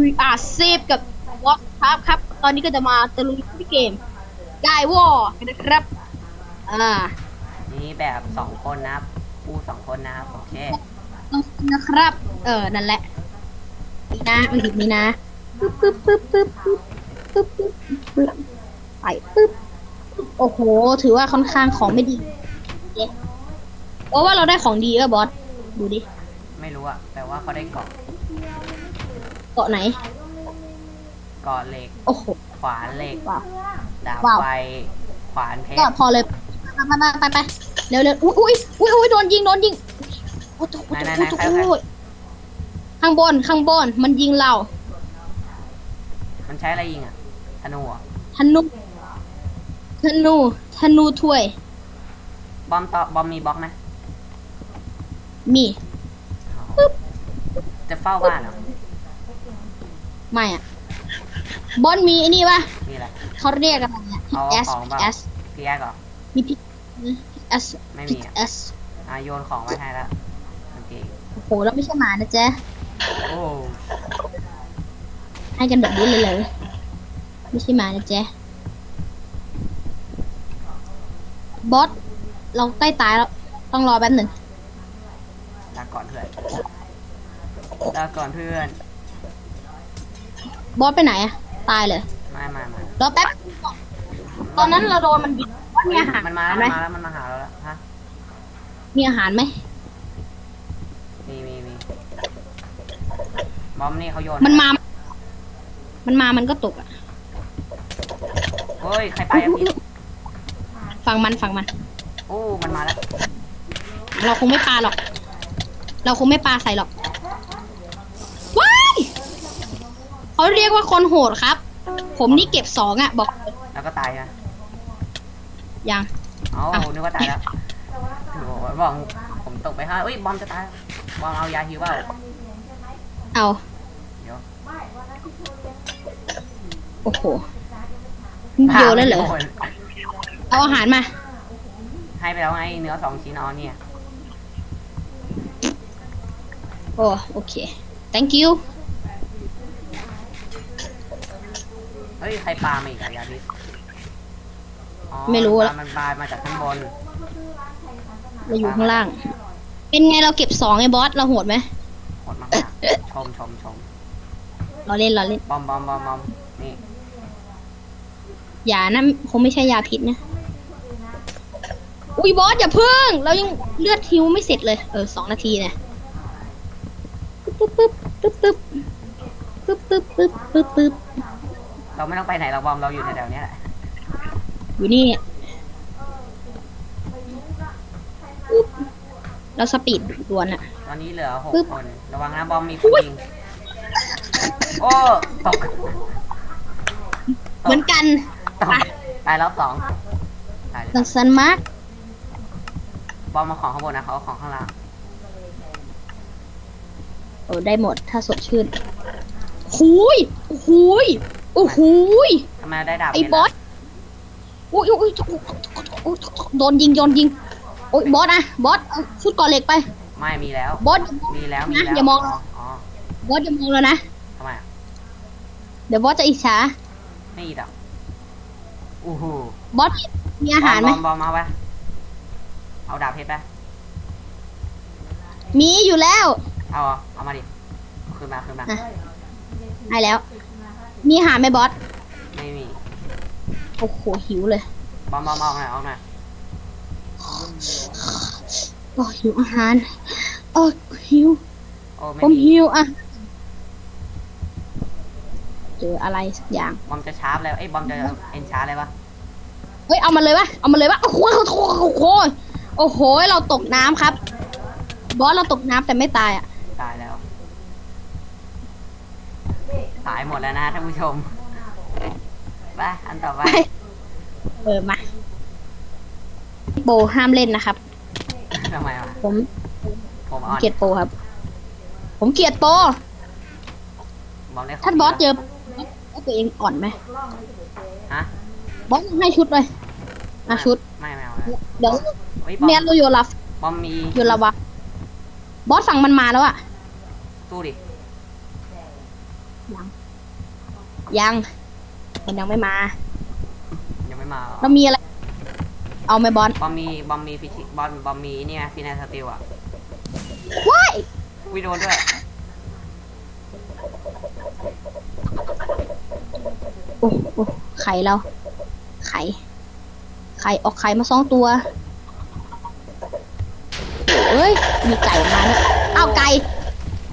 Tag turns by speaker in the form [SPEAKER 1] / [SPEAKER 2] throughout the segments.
[SPEAKER 1] วีอาร์เซฟกับวอครับครับ ตอนนี้ก็จะมาตะลุยที่เกมได้วอกันนะครับ อ่า
[SPEAKER 2] นี่แบบสองคนนะครับคู่สองคนนะครับ โอเค
[SPEAKER 1] ต้องนะครับ เออ นั่นแหละ นี่นะไม่ผิดนี่นะปึ๊บปึ๊บปึ๊บปึ๊บปึ๊บปึ๊บปึ๊บปึ๊บไปปึ๊บ โอ้โห ถือว่าค่อนข้างของไม่ดีเจ๊เพราะว่าเราได้ของดีเออบอส ดูดิ
[SPEAKER 2] ไม่รู้อะแต่ว่าเขาได้เกาะ
[SPEAKER 1] เกาะไหน
[SPEAKER 2] เกาะเหล็ก
[SPEAKER 1] โอ้โห
[SPEAKER 2] ขวานเหล็ก
[SPEAKER 1] ว้าว
[SPEAKER 2] ดาบ
[SPEAKER 1] ว้าว
[SPEAKER 2] ไฟ ขวานเพช
[SPEAKER 1] ก็
[SPEAKER 2] ร
[SPEAKER 1] พอเลยไปไปไปไปเร็วเร็วอุ้ยอุ้ยอุ้ยอุ้ยโดนยิงโดนยิงโอ้โหโอ้โหโอ้โหโอ้โหข้างบนข้างบนมันยิงเรา
[SPEAKER 2] มันใช้อะไรยิงอะธนูเหรอ
[SPEAKER 1] ธนูธนูธนูถ้วย
[SPEAKER 2] บอมต่อบอมมีบล็อกไหม
[SPEAKER 1] มีปึ๊บ
[SPEAKER 2] จะเฝ้าบ้านเหรอ
[SPEAKER 1] ไม่อะบอลมีไอ้นี่ปะ
[SPEAKER 2] มีอะไร
[SPEAKER 1] เขาเรียกอะไรอะ
[SPEAKER 2] เอา
[SPEAKER 1] S
[SPEAKER 2] ของเปล่า
[SPEAKER 1] S
[SPEAKER 2] พี่แยกเหรอ
[SPEAKER 1] มีพิ S
[SPEAKER 2] ไม่มีอะ
[SPEAKER 1] S
[SPEAKER 2] อะโยนของไว้ให้แล้วโอเค
[SPEAKER 1] โอ้โหเราไม่ใช่หมานะจ๊ะ
[SPEAKER 2] โอ้
[SPEAKER 1] ให้กันแบบนี้เลยเลยไม่ใช่หมานะจ๊ะบอสเราใกล้ตายแล้วต้องรอแป๊บหนึ่ง
[SPEAKER 2] ลาก่อนเพื่อนลาก่อนเพื่อน
[SPEAKER 1] บอสไปไหนอะตายเลย
[SPEAKER 2] มามามา
[SPEAKER 1] รอแป๊บ ตอนนั้นเราโดนมันบิดบอสมีอาหาร
[SPEAKER 2] มันมาแล้ว
[SPEAKER 1] ไหม
[SPEAKER 2] มันมาแล้วมันมาหาเราแล้วฮะ
[SPEAKER 1] มีอาหารไหม
[SPEAKER 2] มีมีมีบอมนี่เขาโยน
[SPEAKER 1] มันมา มันมามันก็ตกอะ
[SPEAKER 2] เฮ้ยใครไปอะพี่
[SPEAKER 1] ฝั่งมันฝั่งมัน
[SPEAKER 2] โอ้ มันมาแล้ว
[SPEAKER 1] เราคงไม่ปาหรอก เราคงไม่ปาใส่หรอก ว้าย เขาเรียกว่าคนโหดครับ ผมนี่เก็บสองอะบอกเลย
[SPEAKER 2] แล้วก็ตายนะ
[SPEAKER 1] ยัง
[SPEAKER 2] เอ้า
[SPEAKER 1] อะ
[SPEAKER 2] นึกว่าตายแล้วโอ้โหบอกผมตกไปห้าเอ้ยบอมจะตายบอมเอายาฮิวเปล่า
[SPEAKER 1] เอา
[SPEAKER 2] เดี๋ยว
[SPEAKER 1] โอ้โหโยนแล้วเหรอ
[SPEAKER 2] โดน
[SPEAKER 1] เอาอาหารมา
[SPEAKER 2] ให้ไปแล้วไงเนื้อสองชิ้นเอาเนี่ย
[SPEAKER 1] โอ้โอเค thank you
[SPEAKER 2] เฮ้ยใครปามาอีกอะยาพิษอ๋อ
[SPEAKER 1] ไม่รู้
[SPEAKER 2] น
[SPEAKER 1] ละ
[SPEAKER 2] ปามันปามาจากข้างบน
[SPEAKER 1] เราอยู่ข้างล่าง เป็นไงเราเก็บสองไอ้บอสเราโหดไหม
[SPEAKER 2] หมดมากๆชมชมชม
[SPEAKER 1] เราเล่นเราเล่น
[SPEAKER 2] บอมบอมบอมบอมนี่
[SPEAKER 1] อย่านะคงไม่ใช่ยาพิษนะอุ้ยบอสอย่าเพิ่ง เรายังเลือดทิวไม่เสร็จเลยเออสองนาทีเนี่ยปึ๊บปึ๊บปึ๊บปึ๊บปึ๊บปึ๊บปึ๊บปึ๊บปึ๊บ
[SPEAKER 2] เราไม่ต้องไปไหนเราบอมเราอยู่แถวๆเนี้ยแหละ
[SPEAKER 1] อยู่นี่ปึ๊บเราสปีดดวนอะ
[SPEAKER 2] ตอนนี้เหลือหก
[SPEAKER 1] ปึ๊บ
[SPEAKER 2] คน ระวังนะบอมมีคนยิงโอ้ตก
[SPEAKER 1] เหมือนกัน
[SPEAKER 2] ตกตายรอบสองตายเลย
[SPEAKER 1] สันสันมาร์ก
[SPEAKER 2] บอมมาของข้างบนนะเขาเอาของข้างล่าง
[SPEAKER 1] โอ้ได้หมดถ้าสดชื่นหุยหุย โอ้โหย
[SPEAKER 2] ทำไมได้ดาบ
[SPEAKER 1] ไอ้
[SPEAKER 2] เพชร
[SPEAKER 1] บอสอุ้ยอุ้ยอุ้ยอุ้ยโดนยิงโดนยิงโอ้ยบอสอะบอสเอาชุดก่อเหล็กไป
[SPEAKER 2] ไม่มีแล้ว
[SPEAKER 1] บอส
[SPEAKER 2] มีแล้วมี
[SPEAKER 1] นะ
[SPEAKER 2] แล้ว
[SPEAKER 1] อย่ามอง
[SPEAKER 2] อ๋อบ
[SPEAKER 1] อสอย่ามองแล้วนะ
[SPEAKER 2] ทำไมอะ
[SPEAKER 1] เดี๋ยวบอสจะอิจฉา
[SPEAKER 2] ไม่อีกอะอู้หู
[SPEAKER 1] บอสมีอาหารไหม
[SPEAKER 2] บอมบอมบอมเอาไปเอาดาบเพชรไป
[SPEAKER 1] มีอยู่แล้ว
[SPEAKER 2] เอาเหรอเอามาดิเอาคืนมาคืนมา
[SPEAKER 1] อะให้แล้ว มีอาหารไหมบอส
[SPEAKER 2] ไม่มี
[SPEAKER 1] โอ้โหหิวเลย
[SPEAKER 2] บอมบอมเอาหน่อยเอาหน่อย
[SPEAKER 1] โอ้หิวอาหารโอ้หิว
[SPEAKER 2] โอ้ไม่
[SPEAKER 1] ผม
[SPEAKER 2] มี
[SPEAKER 1] หิวอะเจออะไรสักอย่าง
[SPEAKER 2] บอมจะชาร์ปแล้วเอ้ยบอมจะเอ็นชาร์ปอะไรวะ
[SPEAKER 1] เฮ้ยเอามาเลยวะ เอามาเลยวะ โอ้โหโอ้โหโอ้โหโอ้โห เราตกน้ำครับ บอสเราตกน้ำแต่ไม่ตายอะ
[SPEAKER 2] ตายแล้ว ตายหมดแล้วนะท่านผู้ชมไปอันต่อไป
[SPEAKER 1] ไปเออมาโปรห้ามเล่นนะครับ
[SPEAKER 2] ทำไมวะ
[SPEAKER 1] ผม
[SPEAKER 2] ผมอ่อน
[SPEAKER 1] เกลียดโปรครับ ผมเกลียดโปร
[SPEAKER 2] บอมได้ขง
[SPEAKER 1] ถ้าบอสเจ
[SPEAKER 2] ดี
[SPEAKER 1] อว่าตัวเองอ่อนไหม
[SPEAKER 2] ฮะ
[SPEAKER 1] บอสให้ชุดเลยอะชุด
[SPEAKER 2] ไม่ไม่เอาแล้ว
[SPEAKER 1] เดี๋ยว
[SPEAKER 2] เฮ้ยบอม
[SPEAKER 1] เมียนโยลาฟ
[SPEAKER 2] บอมมี
[SPEAKER 1] โยลาวะบอสสั่งมันมาแล้วอะ
[SPEAKER 2] สู้ดิ
[SPEAKER 1] ยัง ยังมันยังไม่มา
[SPEAKER 2] ยังไม่มาเหรอ
[SPEAKER 1] แล้วมีอะไร เอาไหมบอล
[SPEAKER 2] บอมมีบอมมีฟิชิบอมบอมมีเนี่ยฟินาสติลอะ
[SPEAKER 1] ว้าย
[SPEAKER 2] วิโดนด้วย
[SPEAKER 1] โอ้โอ้ไข่เรา ไข่ ไข่ออกไข่มาสองตัวเอ้ย มีไก่มาเนี่ยเอาไก่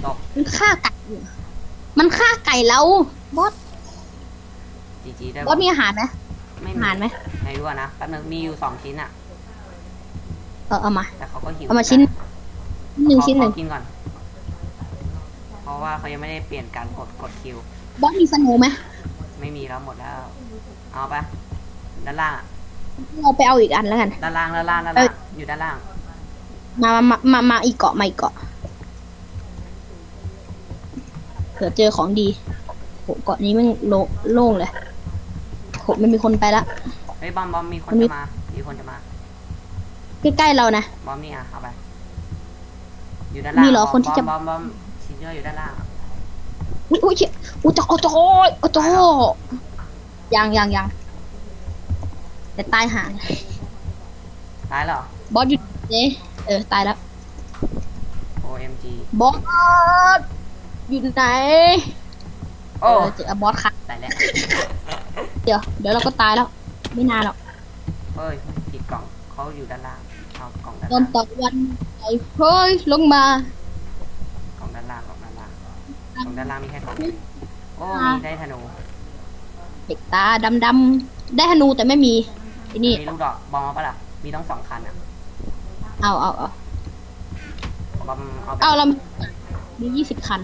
[SPEAKER 2] ตก
[SPEAKER 1] มันฆ่าไก่อยู่มันฆ่าไก่เรา บอส
[SPEAKER 2] จีจีได้
[SPEAKER 1] บอสมีอาหารไหม
[SPEAKER 2] ไม่
[SPEAKER 1] อาหารไหม
[SPEAKER 2] ไม่รู้อะนะแป๊บนึงมีอยู่สองชิ้นอะ
[SPEAKER 1] เออเอามา
[SPEAKER 2] แต่เขาก็หิว
[SPEAKER 1] เอามาชิ้นหนึ่งชิ้นหนึ่ง
[SPEAKER 2] ขอกินก่อน เพราะว่าเขายังไม่ได้เปลี่ยนการกดกดคิว
[SPEAKER 1] บอสมีสนูไหม
[SPEAKER 2] ไม่มีแล้วหมดแล้ว เอาปะด้านล่างอะ
[SPEAKER 1] เราไปเอาอีกอันแล้วกัน
[SPEAKER 2] ด้านล่างด้านล่างด้าน
[SPEAKER 1] เอ้
[SPEAKER 2] ล่ายงอยู่ด้านล่าง
[SPEAKER 1] มามามามามาอีกเกาะมาอีกเกาะเผื่อเจอของดีโหเกาะนี้มันโลโล่งเลย โหไม่มีคนไปละ
[SPEAKER 2] เฮ้ยบอมบอมมีคน
[SPEAKER 1] มันมี
[SPEAKER 2] จะมา มีคนจะมา
[SPEAKER 1] ใกล้ๆเรานะ
[SPEAKER 2] บอมนี่อะเอาไป อยู่ด้านล่าง
[SPEAKER 1] มีเหรอบ
[SPEAKER 2] ม
[SPEAKER 1] คนที่จะ
[SPEAKER 2] บอมบอมบอมชิ้นเยอะอยู่ด้านล่าง
[SPEAKER 1] อุ้ยอุ้ยเชี่ยอุ้ยจะโอ้โจโอ้โจยังยังยังแต่ตายห่าง
[SPEAKER 2] ตายแล้วเหรอบ
[SPEAKER 1] อสอยู่เนี่ยเออตายแล้ว
[SPEAKER 2] OMG
[SPEAKER 1] บอสอยู่ไหน
[SPEAKER 2] โอ้
[SPEAKER 1] เออเจอบอสค่ะ
[SPEAKER 2] ตายแล้ว
[SPEAKER 1] เดี๋ยวเดี๋ยวเราก็ตายแล้ว ไม่นานหรอก
[SPEAKER 2] เฮ้ยผิดกล่องเขาอยู่ด้านล่างเอากล่องด้าน
[SPEAKER 1] โด
[SPEAKER 2] ล่านง
[SPEAKER 1] ตะวันไอ้เฮ้ยลงมา
[SPEAKER 2] กล่องด้านล่างกล่องด้านล่างกล่องด้านล่างมีแค่กล่องโอ้
[SPEAKER 1] อ่ามี
[SPEAKER 2] มีได้ธนู
[SPEAKER 1] เด็กตาดำๆได้ธนูแต่ไม่มีไอ้นี่
[SPEAKER 2] มีลูกดอกบอมเอาปะล่ะมีต้องสองคันอะ
[SPEAKER 1] เอาเอาเอา
[SPEAKER 2] บอมเอาไป
[SPEAKER 1] เอาเรามียี่สิบคัน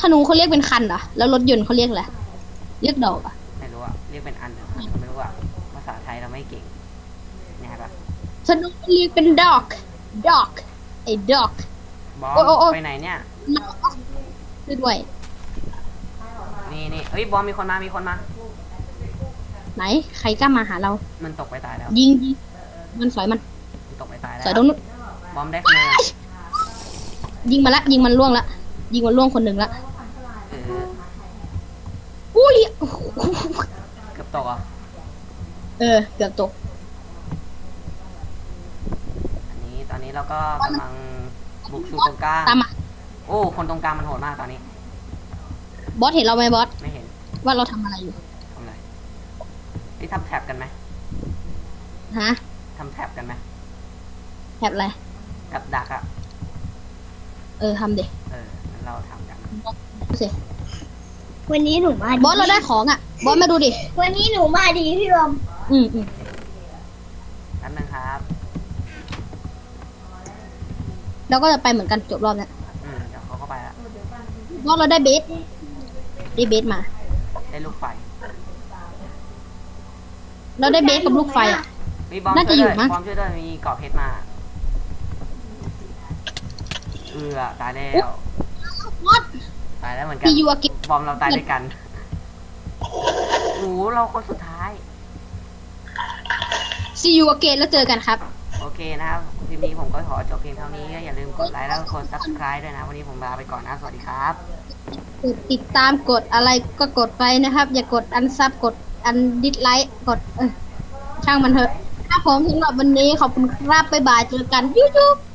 [SPEAKER 1] ธนูเขาเรียกเป็นคันเหรอแล้วรถยนต์เขาเรียกอะไร เรียกดอกเหรอะ
[SPEAKER 2] ไม่รู้อะเรียกเป็นอันหนึ่งไม่รู้อะภาษาไทยเราไม่เก่งเนี่ยเห็นปะ
[SPEAKER 1] ธนูเรียกเป็นดอกดอกไอ้ดอก
[SPEAKER 2] บอม
[SPEAKER 1] โอ้โอ้โอ้
[SPEAKER 2] ไปไหนเนี่ย
[SPEAKER 1] ช่วยด้วย
[SPEAKER 2] นี่นี่เฮ้ยบอมมีคนมา มีคนมา
[SPEAKER 1] ไหน ใครกล้ามาหาเรา
[SPEAKER 2] มันตกไปตายแล้ว
[SPEAKER 1] ยิงยิงมันสอยมัน
[SPEAKER 2] มันตกไปตายแล้ว
[SPEAKER 1] สอยตรงนู้น
[SPEAKER 2] บอมได้คะแนน
[SPEAKER 1] ยิงมาละ ยิงมันล่วงละ ยิงมันล่วงคนหนึ่งละ
[SPEAKER 2] เออ
[SPEAKER 1] อุ้ย
[SPEAKER 2] เกือบตกอะ
[SPEAKER 1] เออ เกือบตก
[SPEAKER 2] อันนี้ตอนนี้เราก็กำลังบุกสู่ตรงกลาง
[SPEAKER 1] ตามมา
[SPEAKER 2] โอ้ คนตรงกลางมันโหดมากตอนนี้
[SPEAKER 1] บอสเห็นเราไหมบอส
[SPEAKER 2] ไม่เห็น
[SPEAKER 1] ว่าเราทำอะไรอยู่
[SPEAKER 2] ทำอะไรนี่ทำแท็บกันไหม
[SPEAKER 1] ฮะ
[SPEAKER 2] ทำแท็บกันไหม
[SPEAKER 1] แถบอะไร
[SPEAKER 2] กับดักอะ
[SPEAKER 1] เออทำเด็
[SPEAKER 2] เอองั้นเราทำกัน
[SPEAKER 1] สิ
[SPEAKER 3] วันนี้หนูมาดี
[SPEAKER 1] บอสเราได้ของอะ บอสมาดูดิ
[SPEAKER 3] วันนี้หนูมาดีพี่บอม
[SPEAKER 1] อืมอืม
[SPEAKER 2] นั่นนึงครับ
[SPEAKER 1] เราก็จะไปเหมือนกันจบรอบเนี้ย
[SPEAKER 2] อืมเดี๋ยวเขาเข้าไปละ
[SPEAKER 1] บอสเราได้เบสได้เบสมา
[SPEAKER 2] ได้ลูกไฟ
[SPEAKER 1] เราได้เบสกับลูกไฟอะ
[SPEAKER 2] มีบอม
[SPEAKER 1] น่า
[SPEAKER 2] ช่
[SPEAKER 1] จะ
[SPEAKER 2] วย
[SPEAKER 1] อยู่
[SPEAKER 2] ด้วย
[SPEAKER 1] มั้ง
[SPEAKER 2] บอมช่วยด้วยมีเกาะเพชรมา เอือตายแล้ว
[SPEAKER 1] บอส
[SPEAKER 2] ตายแล้วเหมือนกัน
[SPEAKER 1] พี่ยูอากิ
[SPEAKER 2] บอมเราตายด้วยกัน โอ้โหเราคนสุดท้าย
[SPEAKER 1] ซียูอาเกนแล้วเจอกันครับ
[SPEAKER 2] โอเคนะครับคลิปนี้ผมก็ขอจบเพียงเท่านี้ก็อย่าลืมกดไลค์แล้วก็กด subscribe ด้วยนะ วันนี้ผมลาไปก่อนนะ สวัสดีครับ
[SPEAKER 1] กดติดตามกดอะไรก็กดไปนะครับ อย่ากดอันซับกดอันดิสไลค์กดเออช่างมันเถอะครับผมสำหรับวันนี้ขอบคุณครับบ๊ายบายเจอกันยูทูบ